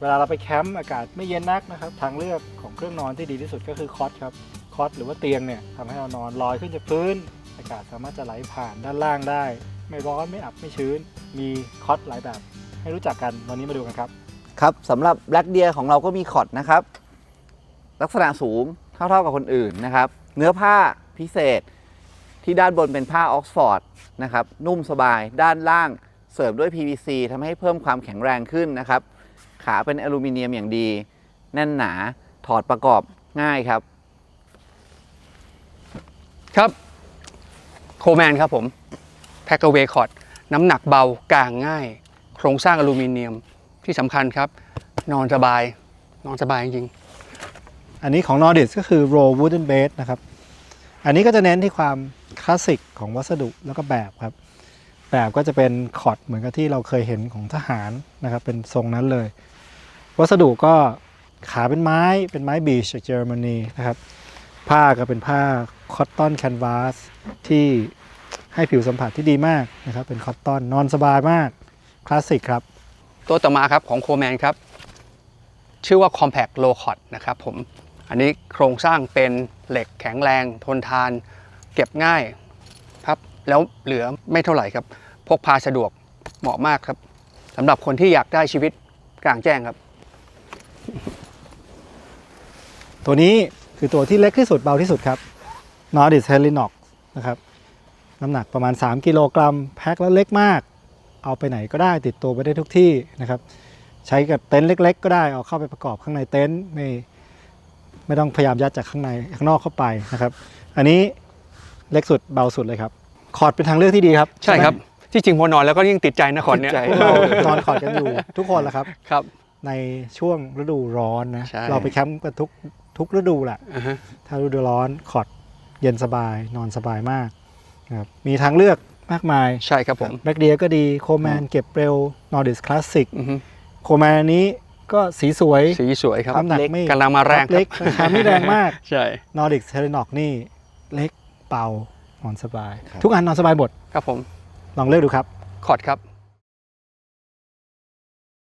เวลาเราไปแคมป์อากาศไม่เย็นนักนะครับ ทางเลือกของเครื่องนอนที่ดีที่สุดก็คือคอตครับคอตหรือว่าเตียงเนี่ยทำให้เรานอนลอยขึ้นจากพื้น อากาศสามารถจะไหลผ่านด้านล่างได้ ไม่ร้อนไม่อับไม่ชื้น มีคอตหลายแบบ ให้รู้จักกันวันนี้มาดูกันครับ ครับสำหรับ Black Deer ของเราก็มีคอร์ดนะครับ ลักษณะสูงเท่าๆกับคนอื่นนะครับ เนื้อผ้าพิเศษ ที่ด้านบนเป็นผ้าออกซฟอร์ดนะครับนุ่มสบายด้านล่างเสริมด้วย PVC ทำให้เพิ่มความแข็งแรงขึ้นนะครับ ขาเป็นอลูมิเนียมอย่างดี แน่นหนาถอดประกอบง่ายครับ ครับโคแมนครับผมแพ็กเวคอร์ดน้ำหนักเบากางง่าย โครงสร้างอลูมิเนียมที่สำคัญครับ นอนสบาย นอนสบายจริงอันนี้ของ Nordic ก็คือ Roll Wooden Base นะครับ อันนี้ก็จะเน้นที่ความคลาสสิกของวัสดุแล้วก็แบบครับ แบบก็จะเป็นคอร์ดเหมือนกับที่เราเคยเห็นของทหารนะครับ เป็นทรงนั้นเลย วัสดุก็ขาเป็นไม้เป็นไม้บีชจากเยอรมนีนะครับผ้าก็เป็นผ้าคอตตอนแคนวาสที่ให้ผิวสัมผัสที่ดีมากนะครับ เป็นคอตตอนนอนสบายมากคลาสสิกครับ ตัวต่อมาครับของโคแมนครับ ชื่อว่า Compact Low c o t นะครับผม อันนี้โครงสร้างเป็นเหล็กแข็งแรง ทนทาน เก็บง่ายครับแล้วเหลือไม่เท่าไหร่ครับ พกพาสะดวกเหมาะมากครับสำหรับคนที่อยากได้ชีวิตกลางแจ้งครับ ตัวนี้คือตัวที่เล็กที่สุดเบาที่สุดครับ Nordic Helinox นะครับน้ำหนักประมาณ 3 กิโลกรัม แพ็คแล้วเล็กมาก เอาไปไหนก็ได้ติดตัวไปได้ทุกที่นะครับ ใช้กับเต็นท์เล็ก ๆ ก็ได้เอาเข้าไปประกอบข้างในเต็นท์ไม่ไม่ต้องพยายามยัดจากข้างในข้างนอกเข้าไปนะครับ อันนี้เล็กสุดเบาสุดเลยครับ คอร์ดเป็นทางเลือกที่ดีครับ ใช่ครับไหมที่จริงพอนอนแล้วก็ยิ่งติดใจนะคอนเนี้ยติดใจ เรานอนคอร์ดกันอยู่ทุกคนแหละครับ ครับ ในช่วงฤดูร้อนนะ ใช่ เราไปแคมป์กันทุกทุกฤดูแหละ อ่าฮะถ้าฤดูร้อนคอร์ดเย็นสบายนอนสบายมากนะครับมีทางเลือกมากมายใช่ครับผมแบ็กเดียก็ดีโคแมนเก็บเร็วนอร์ดิสคลาสสิกอือฮึโคแมนอันนี้ก็สีสวย สีสวยครับน้ำหนักไม่ กำลังมาแรงคเล็รักบราคาไม่แรงมากใช่นอร์ดิกเทเลนอกนี่เล็กเป่านอนสบาย ครับ ทุกอันนอนสบายหมด ครับผมลองเลือกดูครับ คอร์ดครับ